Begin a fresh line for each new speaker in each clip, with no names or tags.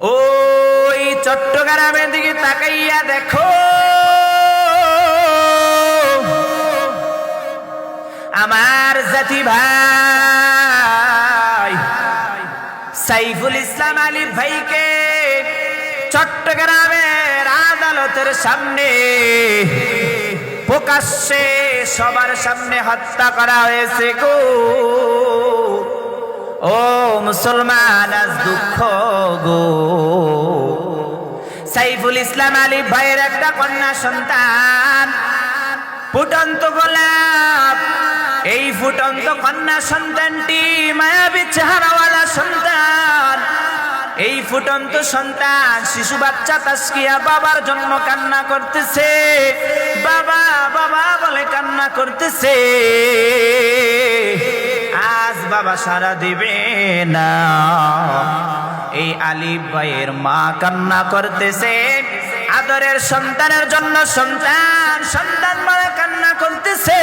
ওই চট্টগ্রামের দিকে তাকাইয়া দেখো। আমার জাতি ভাই, সাইফুল ইসলাম আলী ভাইকে চট্টগ্রামের আদালতের সামনে প্রকাশ্যে সবার সামনে হত্যা করা হয়েছে গো। ও মুসলমান, আজ দুঃখ গো। সাইফুল ইসলাম আলী ভাইয়ের একটা কন্যা সন্তান, ফুটন্ত গোলাপ। এই ফুটন্ত কন্যা সন্তানটি মায়াবী চেহারাওয়ালা সন্তান। এই ফুটন্ত সন্তান শিশু বাচ্চা তাস্কিয়া বাবার জন্য কান্না করতেছে। বাবা বাবা বলে কান্না করতেছে। বাবা সারা দিবে না। এই আলিফ ভাইয়ের মা কান্না করতেছে। আদরের সন্তানের জন্য সন্তান সন্তান মারা কান্না করতেছে।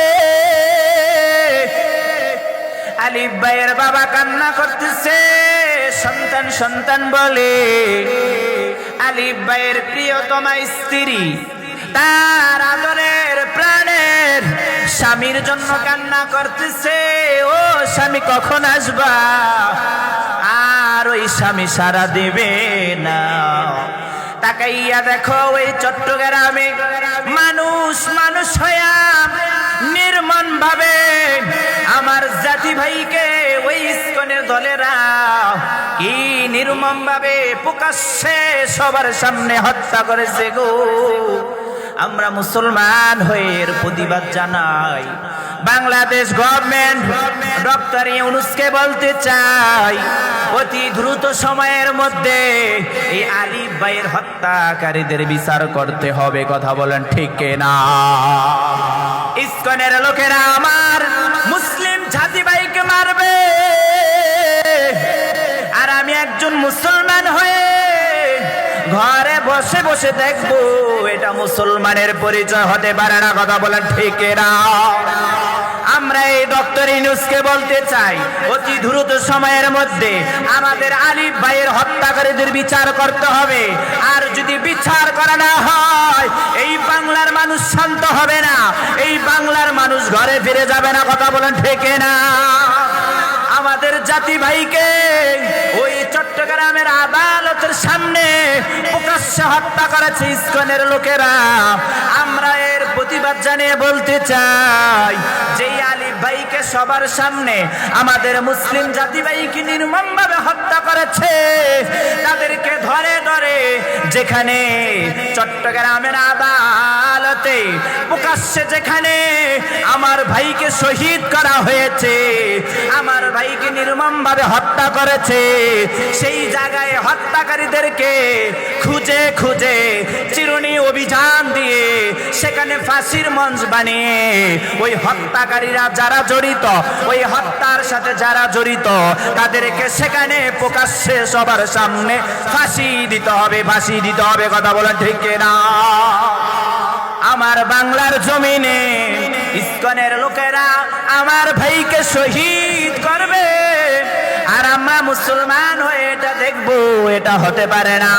আলিফ ভাইয়ের বাবা কান্না করতেছে। সন্তান সন্তান বলে, আলিফ ভাইয়ের প্রিয়তমা স্ত্রী, তার স্বামীর জন্য কান্না করতেছে, ও স্বামী, কখন আসবা? আর ওই স্বামী সারা দেবে না। তাকাইয়া দেখো ওই চট্টগ্রামে মানুষ মানুষ হইয়া নির্মম ভাবে আমার জাতি ভাইকে ওই ইস্কনের দলেরা কি নির্মম ভাবে প্রকাশ্যে সবার সামনে হত্যা করেছে গো। আমরা মুসলমান হয়ে প্রতিবাদ জানাই। বাংলাদেশ গভর্নমেন্ট ডক্টর ইউনুসকে বলতে চাই, অতি দ্রুত সময়ের মধ্যে এই আলিফ ভাইয়ের হত্যাকারীদের বিচার করতে হবে, কথা বলেন ঠিক না ইস্কনের লোকেরা আমার মুসলিম জাতি ভাইকে মারবে। আর আমি একজন মুসলমান হয়ে ঘরে বসে বসে দেখব, এটা মুসলমানের পরিচয় হতে পারে না, কথা বলেন ঠিক আমরা এই ডক্টর ইনুসকে বলতে চাই, অতি দ্রুত সময়ের মধ্যে আমাদের আলিফ ভাইয়ের হত্যাকারীদের বিচার করতে হবে। আর যদি বিচার করা না হয়, এই বাংলার মানুষ শান্ত হবে না, এই বাংলার মানুষ ঘরে ফিরে যাবে না, কথা বলেন ঠেকে না আমাদের জাতি ভাইকে চট্টগ্রামের আদালতের সামনে প্রকাশ্যে হত্যা করেছে ইস্কনের লোকেরা। আমরা এর প্রতিবাদ জানিয়ে বলতে চাই যে আলিফ ভাইকে সবার সামনে আমাদের মুসলিম জাতি ভাইকে নির্মমভাবে হত্যা করেছে, তাদেরকে ধরে ধরে যেখানে চট্টগ্রামের আদালতে, প্রকাশ্যে যেখানে আমার ভাইকে শহীদ করা হয়েছে, আমার ভাইকে নির্মম ভাবে হত্যা করেছে, সেই জায়গায় হত্যাকারীদেরকে খুঁজে খুঁজে চিরুনি অভিযান দিয়ে সেখানে ফাঁসির মঞ্চ বানিয়ে ওই হত্যাকারীরা যারা জড়িত, ওই হত্যার সাথে যারা জড়িত, তাদেরকে সেখানে প্রকাশ্যে সবার সামনে ফাঁসি দিতে হবে, ফাঁসি দিতে হবে, কথা বলেন ঠিক না আমার বাংলার জমিনে ইস্কনের লোকেরা আমার ভাইকে শহীদ করবে। মুসলমান হয়ে এটা দেখব, এটা হতে পারে না।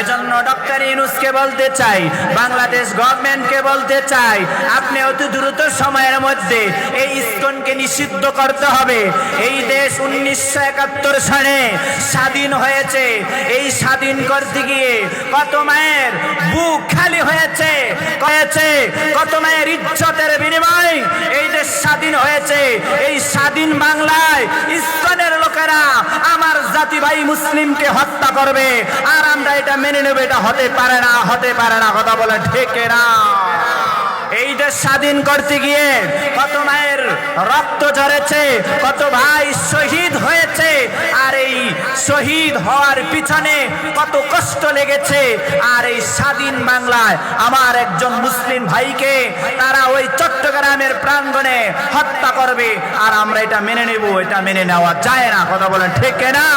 এজন্য ডক্টর ইউনুসকে বলতে চাই, বাংলাদেশ গভর্নমেন্টকে বলতে চাই, আপনি অতি দ্রুত সময়ের মধ্যে এই ইস্কনকে নিষিদ্ধ করতে হবে। এই দেশ উনিশশো একাত্তর সালে স্বাধীন হয়েছে। এই স্বাধীন করতে গিয়ে কত মায়ের বুক খালি হয়েছে হয়েছে, কত মায়ের ইজ্জতের বিনিময় এই দেশ স্বাধীন হয়েছে। এই স্বাধীন লোকেরা আমার জাতি ভাই মুসলিমকে হত্যা করবে। আর আমরা এটা মেনে নেব, এটা হতে পারে না, হতে পারে না, কথা বলে ঠেকে না এই দেশ স্বাধীন করতে গিয়ে কত মায়ের রক্ত ঝরেছে, কত ভাই শহীদ হওয়ার পিছনে কত কষ্ট লেগেছে। আর এই স্বাধীন বাংলায় আমার একজন মুসলিম ভাইকে তারা ওই চট্টগ্রামের প্রাঙ্গণে হত্যা করবে। আর আমরা এটা মেনে নেব, এটা মেনে নেওয়া যায় না। কথা বলেন, ঠিক না